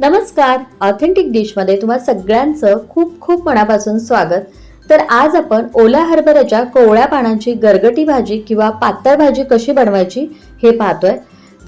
नमस्कार. ऑथेंटिक डिशमध्ये तुम्हा सगळ्यांचं खूप खूप मनापासून स्वागत. तर आज आपण ओल्या हरभऱ्याच्या कोवळ्या पानांची गरगटी भाजी किंवा पातळ भाजी कशी बनवायची हे पाहतोय.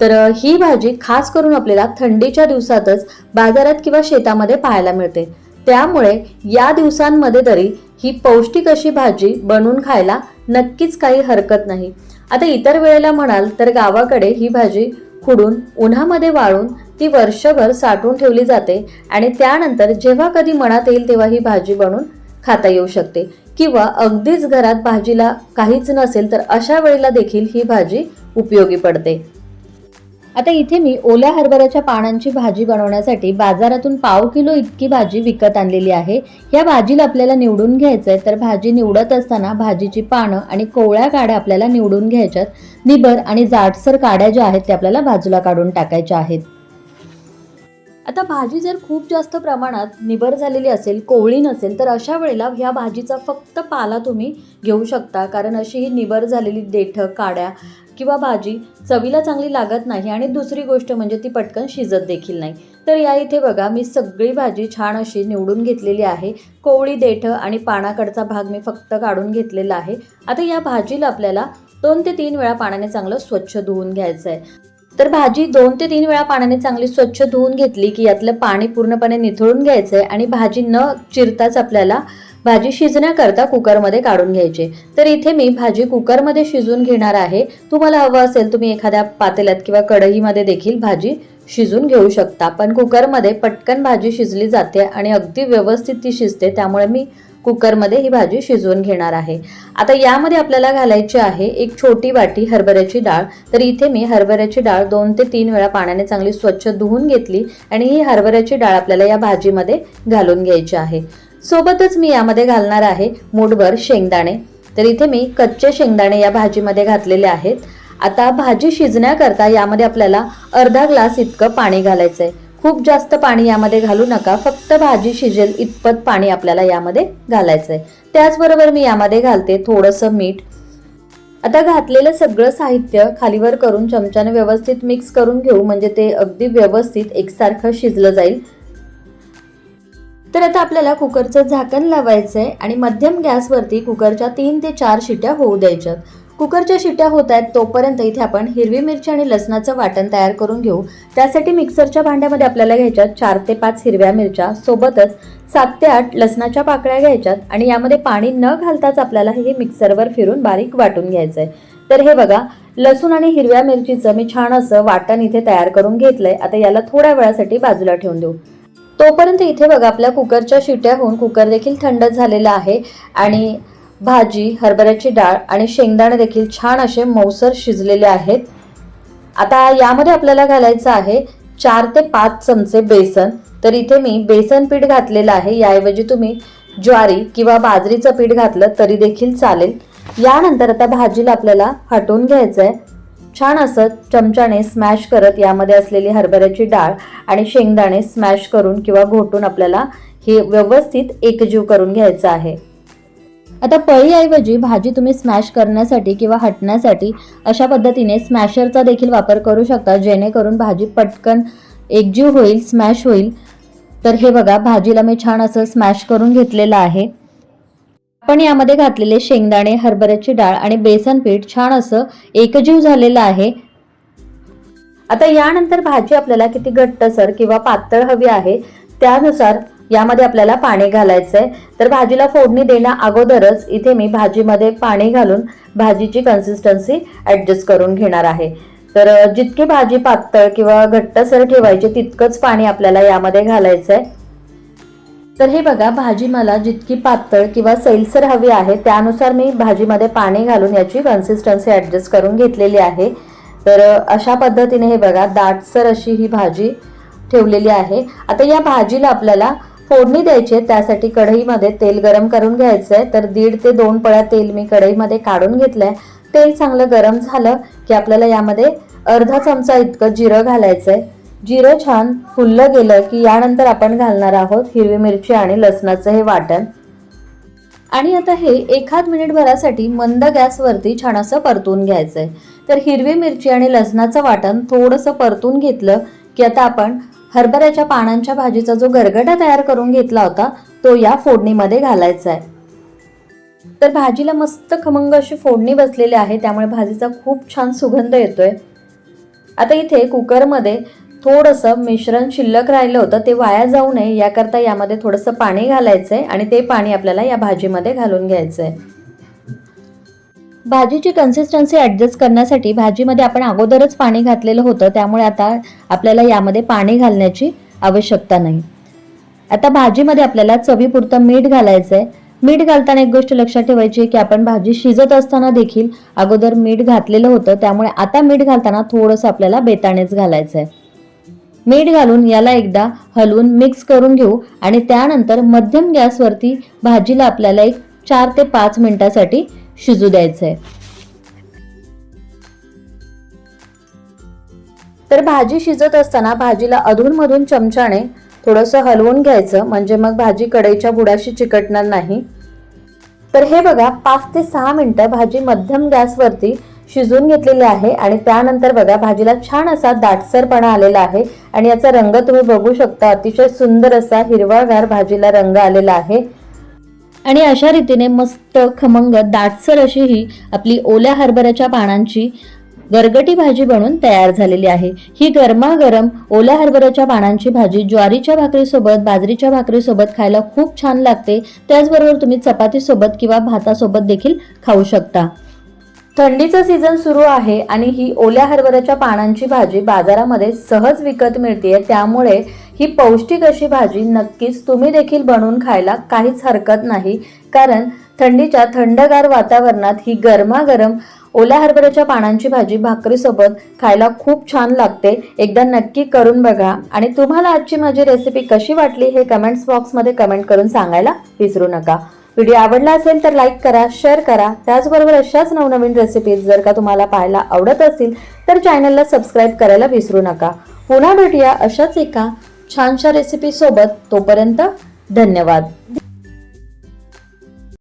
तर ही भाजी खास करून आपल्याला थंडीच्या दिवसातच बाजारात किंवा शेतामध्ये पाहायला मिळते. त्यामुळे या दिवसांमध्ये तरी ही पौष्टिक अशी भाजी बनवून खायला नक्कीच काही हरकत नाही. आता इतर वेळेला म्हणाल तर गावाकडे ही भाजी खुडून उन्हामध्ये वाळून ती वर्षभर साठवून ठेवली जाते आणि त्यानंतर जेव्हा कधी मनात येईल तेव्हा ही भाजी बनवून खाता येऊ शकते. किंवा अगदीच घरात भाजीला काहीच नसेल तर अशा वेळेला देखील ही भाजी उपयोगी पडते. आता इथे मी ओल्या हरभऱ्याच्या पानांची भाजी बनवण्यासाठी बाजारातून पाव किलो इतकी भाजी विकत आणलेली आहे. या भाजीला आपल्याला निवडून घ्यायचं आहे तर भाजी निवडत असताना भाजीची पानं आणि कोवळ्या काड्या आपल्याला निवडून घ्यायच्यात. निबर आणि जाडसर काड्या ज्या आहेत त्या आपल्याला बाजूला काढून टाकायच्या आहेत. आता भाजी जर खूप जास्त प्रमाणात निबर झालेली असेल कोवळी नसेल तर अशा वेळेला ह्या भाजीचा फक्त पाला तुम्ही घेऊ शकता. कारण अशी ही निबर झालेली देठं काड्या किंवा भाजी चवीला चांगली लागत नाही आणि दुसरी गोष्ट म्हणजे ती पटकन शिजत देखील नाही. तर या इथे बघा मी सगळी भाजी छान अशी निवडून घेतलेली आहे. कोवळी देठं आणि पानाकडचा भाग मी फक्त काढून घेतलेला आहे. आता या भाजीला आपल्याला दोन ते तीन वेळा पाण्याने चांगलं स्वच्छ धुवून घ्यायचं आहे तर भाजी दोन ते तीन वेळा पाण्याने चांगली स्वच्छ धुवून घेतली की यातलं पाणी पूर्णपणे निथळून घ्यायचं आहे आणि भाजी न चिरताच आपल्याला भाजी शिजण्याकरता कुकरमध्ये काढून घ्यायची. तर इथे मी भाजी कुकरमध्ये शिजून घेणार आहे. तुम्हाला हवं असेल तुम्ही एखाद्या पातेल्यात किंवा कढईमध्ये देखील भाजी शिजून घेऊ शकता. पण कुकरमध्ये पटकन भाजी शिजली जाते आणि अगदी व्यवस्थित ती शिजते. त्यामुळे मी कुकरमध्ये ही भाजी शिजवून घेणार आहे. आता यामध्ये आपल्याला घालायची आहे एक छोटी वाटी हरभऱ्याची डाळ. तर इथे मी हरभऱ्याची डाळ दोन ते तीन वेळा पाण्याने चांगली स्वच्छ धुवून घेतली आणि ही हरभऱ्याची डाळ आपल्याला या भाजीमध्ये घालून घ्यायची आहे. सोबतच मी यामध्ये घालणार आहे मूठभर शेंगदाणे. तर इथे मी कच्चे शेंगदाणे या भाजीमध्ये घातलेले आहेत. आता भाजी शिजण्याकरता यामध्ये आपल्याला अर्धा ग्लास इतकं पाणी घालायचं आहे खूप जास्त पाणी यामध्ये घालू नका. फक्त भाजी शिजेल इतपत पाणी आपल्याला यामध्ये घालायचं आहे त्याचबरोबर मी यामध्ये घालते थोडंसं मीठ. आता घातलेलं सगळं साहित्य खालीवर करून चमच्याने व्यवस्थित मिक्स करून घेऊ. म्हणजे ते अगदी व्यवस्थित एकसारखं शिजलं जाईल. तर आता आपल्याला कुकरचं झाकण लावायचं आहे आणि मध्यम गॅसवरती कुकरच्या तीन ते चार शिट्या होऊ द्यायच्यात. कुकरच्या शिट्या होत आहेत तोपर्यंत इथे आपण हिरवी मिरची आणि लसणाचं वाटण तयार करून घेऊ. त्यासाठी मिक्सरच्या भांड्यामध्ये आपल्याला घ्यायच्यात चार ते पाच हिरव्या मिरच्या सोबतच सात ते आठ लसणाच्या पाकळ्या घ्यायच्यात आणि यामध्ये पाणी न घालताच आपल्याला हे मिक्सरवर फिरून बारीक वाटून घ्यायचं आहे तर हे बघा लसूण आणि हिरव्या मिरचीचं मी छान असं वाटण इथे तयार करून घेतलंय. आता याला थोड्या वेळासाठी बाजूला ठेवून देऊ. तोपर्यंत इथे बघा आपल्या कुकरच्या शिट्या होऊन कुकर देखील थंड झालेला आहे आणि भाजी हरभऱ्याची डाळ आणि शेंगदाणे देखील छान असे मौसर शिजलेले आहेत. आता यामध्ये आपल्याला घालायचं आहे चार ते पाच चमचे बेसन. तर इथे मी बेसन पीठ घातलेलं आहे. याऐवजी तुम्ही ज्वारी किंवा बाजरीचं पीठ घातलं तरी देखील चालेल. यानंतर आता भाजीला आपल्याला हटवून घ्यायचं आहे छान असं चमच्याने स्मॅश करत यामध्ये असलेली हरभऱ्याची डाळ आणि शेंगदाणे स्मॅश करून किंवा घोटून आपल्याला हे व्यवस्थित एकजीव करून घ्यायचं आहे. आता पळीऐवजी भाजी तुम्ही स्मॅश करण्यासाठी किंवा हटण्यासाठी अशा पद्धतीने स्मॅशरचा देखील वापर करू शकता जेणेकरून भाजी पटकन एकजीव होईल स्मॅश होईल. तर हे बघा भाजीला मी छान असं स्मॅश करून घेतलेलं आहे. आपण यामध्ये घातलेले शेंगदाणे हरभऱ्याची डाळ आणि बेसन पीठ छान असं एकजीव झालेलं आहे. आता यानंतर भाजी आपल्याला किती घट्टसर किंवा पातळ हवी आहे त्यानुसार यामध्ये आपल्याला पाणी घालायचं आहे तर भाजीला फोडणी देण्या अगोदरच इथे मी भाजीमध्ये पाणी घालून भाजीची कन्सिस्टन्सी ॲडजस्ट करून घेणार आहे. तर जितकी भाजी पातळ किंवा घट्टसर ठेवायची तितकंच पाणी आपल्याला यामध्ये घालायचं आहे तर हे बघा भाजी मला जितकी पातळ किंवा सैलसर हवी आहे त्यानुसार मी भाजीमध्ये पाणी घालून याची कन्सिस्टन्सी ॲडजस्ट करून घेतलेली आहे. तर अशा पद्धतीने हे बघा दाटसर अशी ही भाजी ठेवलेली आहे. आता या भाजीला आपल्याला फोडणी द्यायची आहे त्यासाठी कढईमध्ये तेल गरम करून घ्यायचं आहे. तर दीड ते दोन पळ्या तेल मी कढईमध्ये काढून घेतलंय. तेल चांगलं गरम झालं की आपल्याला यामध्ये अर्धा चमचा इतकं जिरं घालायचं आहे जिरं छान फुललं गेलं की यानंतर आपण घालणार आहोत हिरवी मिरची आणि लसणाचं हे वाटण. आणि आता हे एखाद मिनिट भरासाठी मंद गॅसवरती छान असं परतून घ्यायचं आहे तर हिरवी मिरची आणि लसणाचं वाटण थोडंसं परतून घेतलं की आता आपण हरभऱ्याच्या पानांच्या भाजीचा जो गरगटा तयार करून घेतला होता तो या फोडणीमध्ये घालायचा आहे. तर भाजीला मस्त खमंग अशी फोडणी बसलेली आहे त्यामुळे भाजीचा खूप छान सुगंध येतोय. आता इथे कुकरमध्ये थोडंसं मिश्रण शिल्लक राहिलं होतं ते वाया जाऊ नये याकरता यामध्ये थोडंसं पाणी घालायचं आहे आणि ते पाणी आपल्याला या भाजीमध्ये घालून घ्यायचं आहे भाजीची कन्सिस्टन्सी ॲडजस्ट करण्यासाठी भाजीमध्ये आपण अगोदरच पाणी घातलेलं होतं. त्यामुळे आता आपल्याला यामध्ये पाणी घालण्याची आवश्यकता नाही. आता भाजीमध्ये आपल्याला चवीपुरतं मीठ घालायचं आहे मीठ घालताना एक गोष्ट लक्षात ठेवायची आहे की आपण भाजी शिजत असताना देखील अगोदर मीठ घातलेलं होतं. त्यामुळे आता मीठ घालताना थोडंसं आपल्याला बेताणेच घालायचं आहे मीठ घालून याला एकदा हलवून मिक्स करून घेऊ आणि त्यानंतर मध्यम गॅसवरती भाजीला आपल्याला एक चार ते पाच मिनिटासाठी शिजू द्यायचंय. तर भाजी शिजत असताना भाजीला अधूनमधून चमच्याने थोडंसं हलवून घ्यायचं म्हणजे मग भाजी कढईच्या बुडाशी चिकटणार नाही. तर हे बघा पाच ते सहा मिनटं भाजी मध्यम गॅसवरती शिजून घेतलेली आहे आणि त्यानंतर बघा भाजीला छान असा दाटसरपणा आलेला आहे आणि याचा रंग तुम्ही बघू शकता अतिशय सुंदर असा हिरवागार भाजीला रंग आलेला आहे. आणि अशा रीतीने मस्त खमंग दाटसर अशी ही आपली ओल्या हरभऱ्याच्या पानांची गरगटी भाजी बनून तयार झालेली आहे. ही गरमागरम ओल्या हरभऱ्याच्या पानांची भाजी ज्वारीच्या भाकरीसोबत बाजरीच्या भाकरीसोबत खायला खूप छान लागते. त्याचबरोबर तुम्ही चपातीसोबत किंवा भातासोबत देखील खाऊ शकता. थंडीचं सीझन सुरू आहे आणि ही ओल्या हरभऱ्याच्या पानांची भाजी बाजारामध्ये सहज विकत मिळते त्यामुळे ही पौष्टिक अशी भाजी नक्कीच तुम्ही देखील बनवून खायला काहीच हरकत नाही. कारण थंडीच्या थंडगार वातावरणात ही गरमागरम ओल्या हरभऱ्याच्या पानांची भाजी भाकरीसोबत खायला खूप छान लागते. एकदा नक्की करून बघा. आणि तुम्हाला आजची माझी रेसिपी कशी वाटली हे कमेंट्स बॉक्समध्ये कमेंट करून सांगायला विसरू नका. व्हिडिओ आवडला असेल तर लाईक करा शेअर करा. त्याचबरोबर अशाच नवनवीन रेसिपीज जर का तुम्हाला पाहायला आवडत असतील तर चॅनलला सबस्क्राईब करायला विसरू नका. पुन्हा भेटूया अशाच एका छानशा रेसिपी सोबत. तोपर्यंत धन्यवाद.